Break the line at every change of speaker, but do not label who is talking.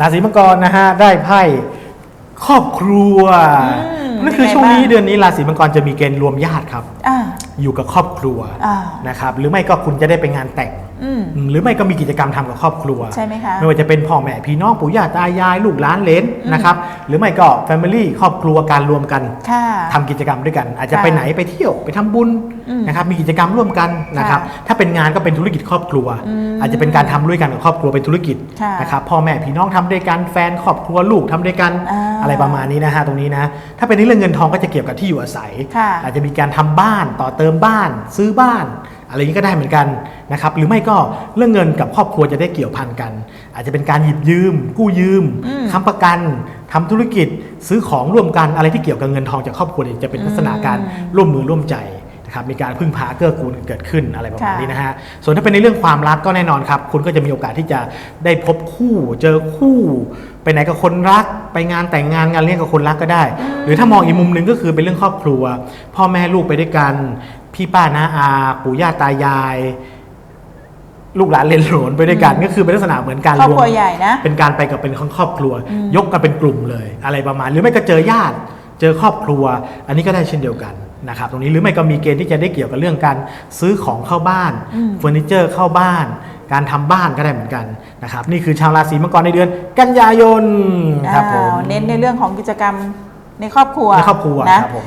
ราศีมังกรนะฮะได้ไพ่ครอบครัว
อืม
นั่นคือ
เป็นไง
ช่วงนี้
บ้าง
เดือนนี้ราศีมังกรจะมีเกณฑ์รวมญาติครับ
อ่า
อยู่กับครอบครัว
อ่า
นะครับหรือไม่ก็คุณจะได้ไปงานแต่ง
อืม
อืม หรือไม่ก็มีกิจกรรมทำกับครอบครัว
ใช่ไหมคะ
ไม่ว่าจะเป็นพ่อแม่พี่น้องปู่ย่าตายายลูกหลานเหลน
อืม
นะครับหรือไม่ก็แฟมิลี่ครอบครัวการรวมกัน
ค่ะ
ทำกิจกรรมด้วยกัน อาจจะ
ค่ะ
ไปไหนไปเที่ยวไปทำบุญ
อืม
นะครับมีกิจกรรมร่วมกันนะครับ
ค่ะ
ถ้าเป็นงานก็เป็นธุรกิจครอบครัว
อืม
อาจจะเป็นการทำด้วยกันกับครอบครัวเป็นธุรกิจ
ค่ะ
นะครับพ่อแม่พี่น้องทำด้วยกันแฟนครอบครัวลูกทำด้วยกัน
อ่า
อะไรประมาณนี้นะฮะตรงนี้นะถ้าเป็นในเรื่องเงินทองก็จะเกี่ยวกับที่อยู่อาศัย
ค่ะ
อาจจะมีการทำบ้านต่อเติมบ้าน ซื้อบ้าน อะไรอย่างนี้ก็ได้เหมือนกันนะครับหรือไม่ก็เรื่องเงินกับครอบครัวจะได้เกี่ยวพันกัน อาจจะเป็นการหยิบยืม กู้ยืม
อืม
ค้ำประกันทำธุรกิจซื้อของร่วมกันอะไรที่เกี่ยวกับเงินทองจากครอบครัวเนี่ยจะเป็นลักษณะการ
อืม
ร่วมมือร่วมใจ นะครับมีการพึ่งพาเกื้อกูลเกิดขึ้นอะไรประมาณ
ค่ะ
นี้นะฮะส่วนถ้าเป็นในเรื่องความรักก็แน่นอนครับ คุณก็จะมีโอกาสที่จะได้พบคู่เจอคู่ไปไหนกับคนรักไปงานแต่งงานงานเลี้ยงกับคนรักก็ได้ หรือถ้ามองอีกมุมหนึ่งก็คือเป็นเรื่องครอบครัว พ่อแม่ลูกไปด้วยกัน พี่ป้าน้าอาปู่ย่าตายาย ลูกหลานเลนโหลนไปด้วยกัน ก็คือเป็นลักษณะเหมือนการ
ครอบ
รว
ครัว
ม
ใหญ่นะ
เป็นการไปกับเป็นครอบครัว
อืม
ยกกันเป็นกลุ่มเลย อะไรประมาณ หรือไม่ก็เจอญาติ เจอครอบครัว อันนี้ก็ได้เช่นเดียวกัน นะครับตรงนี้หรือไม่ก็มีเกณฑ์ที่จะได้เกี่ยวกับเรื่องการซื้อของเข้าบ้าน
อืม
เฟอร์นิเจอร์เข้าบ้าน การทำบ้านก็ได้เหมือนกันนะครับนี่คือชาวราศีมังกรในเดือน กันยายนครับผม
อ้าวเน้นในเรื่องของกิจกรรมในครอบครัว
ในครอบครัว
นะครับ
ผม